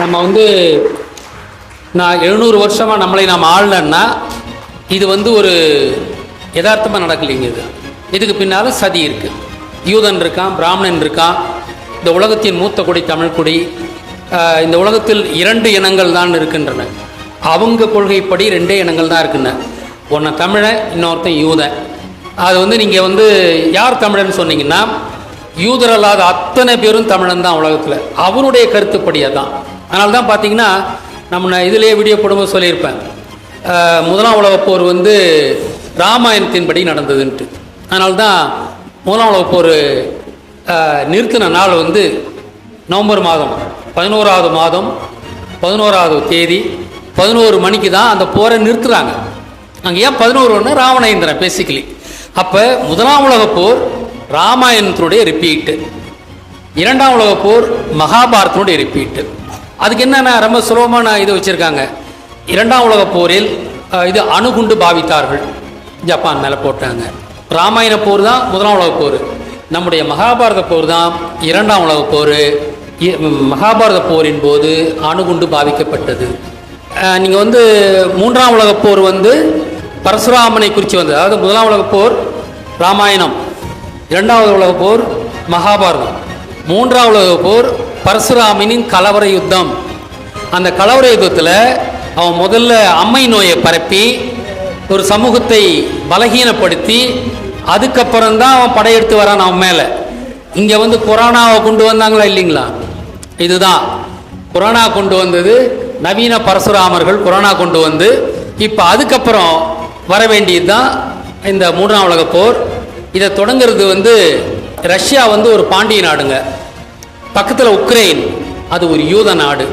நம்ம வந்து நான் எழுநூறு வருஷமாக நம்மளை நாம் ஆளலன்னா இது வந்து ஒரு யதார்த்தமாக நடக்கலைங்க இது. இதுக்கு பின்னால் சதி இருக்குது யூதன் இருக்கான் பிராமணன் இருக்கான். இந்த உலகத்தின் மூத்த குடி தமிழ் குடி. இந்த உலகத்தில் இரண்டு இனங்கள் தான் இருக்கின்றன. அவங்க கொள்கைப்படி ரெண்டே இனங்கள் தான் இருக்குன்னு ஒன்று தமிழன் இன்னொருத்தன் யூதன். அது வந்து நீங்கள் வந்து யார் தமிழன் சொன்னீங்கன்னா யூதர் அல்லாத அத்தனை பேரும் தமிழன் தான் உலகத்தில். அவனுடைய கருத்துப்படி அதான். அதனால தான் பார்த்தீங்கன்னா நம்ம இதிலேயே வீடியோ போடும்போது சொல்லியிருப்பேன். முதலாம் உலகப் போர் வந்து ராமாயணத்தின்படி நடந்ததுன்ட்டு. அதனால தான் முதலாம் உலகப் போர் நிறுத்தின நாள் வந்து நவம்பர் மாதம். பதினோராவது மாதம் பதினோராவது தேதி பதினோரு மணிக்கு தான் அந்த போரை நிறுத்துகிறாங்க அங்கே ஏன் பதினோரு ஒன்று ராவணேந்திரன் பேசிக்கலி அப்போ முதலாம் உலகப் போர் ராமாயணத்தினுடைய ரிப்பீட்டு இரண்டாம் உலகப் போர் மகாபாரதனுடைய ரிப்பீட்டு அதுக்கு என்னென்ன ரொம்ப சுலபமான இது வச்சுருக்காங்க. இரண்டாம் உலக போரில் இது அணுகுண்டு பாவித்தார்கள். ஜப்பான் மேலே போட்டாங்க. ராமாயண போர் தான் முதலாம் உலகப் போர். நம்முடைய மகாபாரத போர் தான் இரண்டாம் உலகப் போர். இ- மகாபாரத போரின் போது அணுகுண்டு பாவிக்கப்பட்டது. நீங்கள் வந்து மூன்றாம் உலகப் போர் வந்து பரசுராமனை குறித்து வந்தது. அதாவது முதலாம் உலகப் போர் ராமாயணம். இரண்டாவது உலகப் போர் மகாபாரதம். மூன்றாம் உலகப் போர் பரசுராமனின் கலவர யுத்தம். அந்த கலவர யுத்தத்தில் அவன் முதல்ல அம்மை நோயை பரப்பி ஒரு சமூகத்தை பலகீனப்படுத்தி அதுக்கப்புறம் தான் அவன் படையெடுத்து வரான் அவன் மேலே. இங்கே வந்து கொரோனாவை கொண்டு வந்தாங்களா இல்லைங்களா? இதுதான். கொரோனா கொண்டு வந்தது நவீன பரசுராமர்கள் கொரோனா கொண்டு வந்து இப்போ அதுக்கப்புறம் வர வேண்டியது தான் இந்த மூன்றாம் உலக போர். இதை தொடங்குறது வந்து ரஷ்யா வந்து ஒரு பாண்டிய நாடுங்க. பக்கத்தில் உக்ரைன். அது ஒரு யூத நாடு.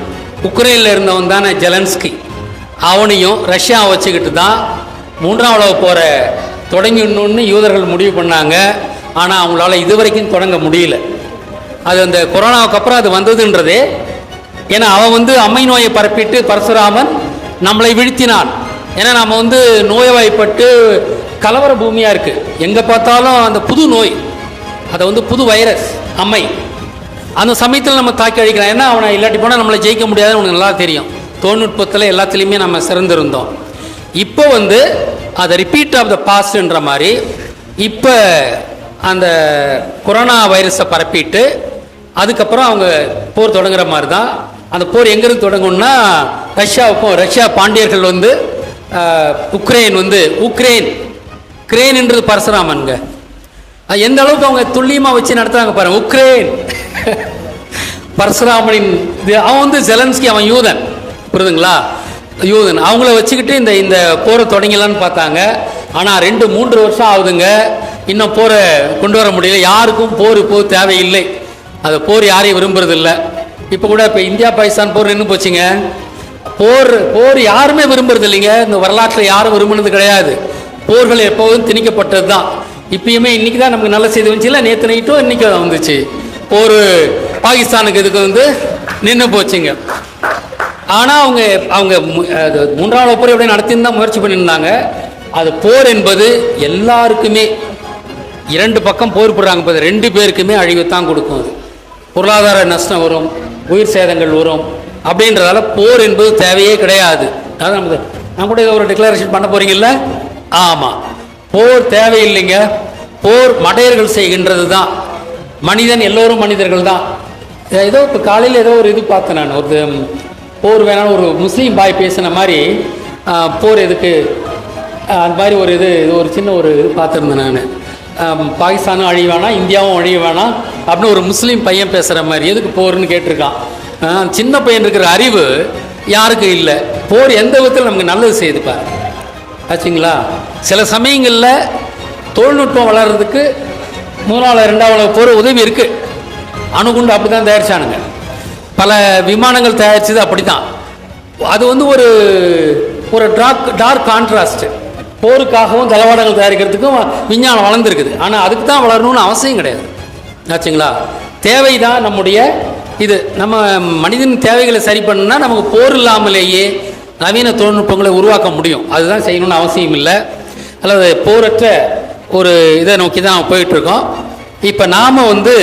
உக்ரைனில் இருந்தவன் தானே ஜெலன்ஸ்கி. அவனையும் ரஷ்யாவை வச்சுக்கிட்டு தான் மூன்றாம் உலக போகிற தொடங்கிடணும்னு யூதர்கள் முடிவு பண்ணாங்க. ஆனால் அவங்களால இதுவரைக்கும் தொடங்க முடியல. அது அந்த கொரோனாவுக்கு அப்புறம் அது வந்ததுன்றதே. ஏன்னா அவன் வந்து அம்மை நோயை பரப்பிட்டு பரசுராமன் நம்மளை வீழ்த்தினான். ஏன்னா நம்ம வந்து நோய்வாய்ப்பட்டு கலவர பூமியாக இருக்குது எங்கே பார்த்தாலும் அந்த புது நோய். அதை வந்து புது வைரஸ் அம்மை. அந்த சமயத்தில் நம்ம தாக்கி அழிக்கலாம். ஏன்னா அவனை இல்லாட்டி போனால் நம்மளை ஜெயிக்க முடியாதுன்னு உனக்கு நல்லா தெரியும். தொழில்நுட்பத்தில் எல்லாத்துலேயுமே நம்ம சிறந்திருந்தோம். இப்போ வந்து அதை ரிப்பீட் ஆஃப் த பாஸ்ட்ன்ற மாதிரி இப்போ அந்த கொரோனா வைரஸை பரப்பிட்டு அதுக்கப்புறம் அவங்க போர் தொடங்குற மாதிரி தான் அந்த போர் எங்கேருந்து தொடங்கும்னா ரஷ்யாவுக்கும் ரஷ்யா பாண்டியர்கள் வந்து உக்ரைன் வந்து உக்ரைன் கிரேன்ன்றது பரசுராமனுங்க. அது எந்த அளவுக்கு அவங்க துல்லியமாக வச்சு நடத்துகிறாங்க பாருங்கள் உக்ரைன். பரசுராமனின் இது அவன் வந்து ஜெலன்ஸ்கி அவன் யூதன். புரியுதுங்களா யூதன். அவங்கள வச்சுக்கிட்டு இந்த இந்த போரை தொடங்கலான்னு பார்த்தாங்க. ஆனால் ரெண்டு மூன்று வருஷம் ஆகுதுங்க. இன்னும் போரை கொண்டு வர முடியல. யாருக்கும் போர் இப்போ தேவையில்லை. அது போர் யாரையும் விரும்புறதில்ல. இப்போ கூட இப்போ இந்தியா பாகிஸ்தான் போர் நின்று போச்சுங்க. போர் போர் யாருமே விரும்புறது இல்லைங்க இந்த வரலாற்றில் யாரும் விரும்பினது கிடையாது. போர்கள் எப்போதும் திணிக்கப்பட்டது தான் இப்பயுமே இன்னைக்கு தான் நமக்கு நல்ல செய்தி வந்துச்சுல நேற்று நைட்டும் இன்னைக்கு வந்துச்சு. போர் பாகிஸ்தானுக்கு இதுக்கு வந்து நின்று போச்சுங்க. ஆனால் அவங்க அவங்க மு- அது மூன்றாவது போர் எப்படி நடத்தின்னு தான் முயற்சி பண்ணியிருந்தாங்க. அது போர் என்பது எல்லாருக்குமே இரண்டு பக்கம் போர் போடுறாங்க. இப்போ ரெண்டு பேருக்குமே அழிவைத்தான் கொடுக்கும் அது. பொருளாதார நஷ்டம் வரும் உயிர் சேதங்கள் வரும் அப்படின்றதால போர் என்பது தேவையே கிடையாது. அதான் நமக்கு நான் கூட ஒரு டிக்ளரேஷன் பண்ண போறீங்கல்ல? ஆமாம் போர் தேவையில்லைங்க. போர் மடையர்கள் செய்கின்றது தான் மனிதன் எல்லோரும் மனிதர்கள் தான். ஏதோ இப்போ காலையில் ஏதோ ஒரு இது பார்த்தேன் நான். ஒரு போர் வேணாலும் ஒரு முஸ்லீம் பாய் பேசின மாதிரி போர் எதுக்கு? அந்த மாதிரி ஒரு இது இது ஒரு சின்ன ஒரு இது பார்த்துருந்தேன் நான். பாகிஸ்தானும் அழிய வேணாம் இந்தியாவும் அழிய வேணாம் அப்படின்னு ஒரு முஸ்லீம் பையன் பேசுகிற மாதிரி எதுக்கு போர்னு கேட்டிருக்கான். சின்ன பையன் இருக்கிற அறிவு யாருக்கும் இல்லை. போர் எந்த விதத்தில் நமக்கு நல்லது செய்யுதுப்பா ஆச்சுங்களா? சில சமயங்களில் தொழில்நுட்பம் வளர்கிறதுக்கு மூணாவது ரெண்டாவது போர் உதவி இருக்குது அணுகுண்டு அப்படி தான் தயாரிச்சானுங்க. பல விமானங்கள் தயாரிச்சது அப்படி தான் அது வந்து ஒரு ஒரு டார்க் டார்க் கான்ட்ராஸ்ட் போருக்காகவும் தளவாடங்கள் தயாரிக்கிறதுக்கும் விஞ்ஞானம் வளர்ந்துருக்குது. ஆனால் அதுக்கு தான் வளரணும்னு அவசியம் கிடையாது. ஆச்சுங்களா? தேவை தான் நம்முடைய இது. நம்ம மனிதன் தேவைகளை சரி பண்ணுன்னா நமக்கு போர் இல்லாமலேயே நவீன தொழில்நுட்பங்களை உருவாக்க முடியும். அதுதான் செய்யணும்னு அவசியம் இல்லை. அல்லது போரற்ற ஒரு இதை நோக்கி தான் போயிட்டுருக்கோம் இப்போ நாம் வந்து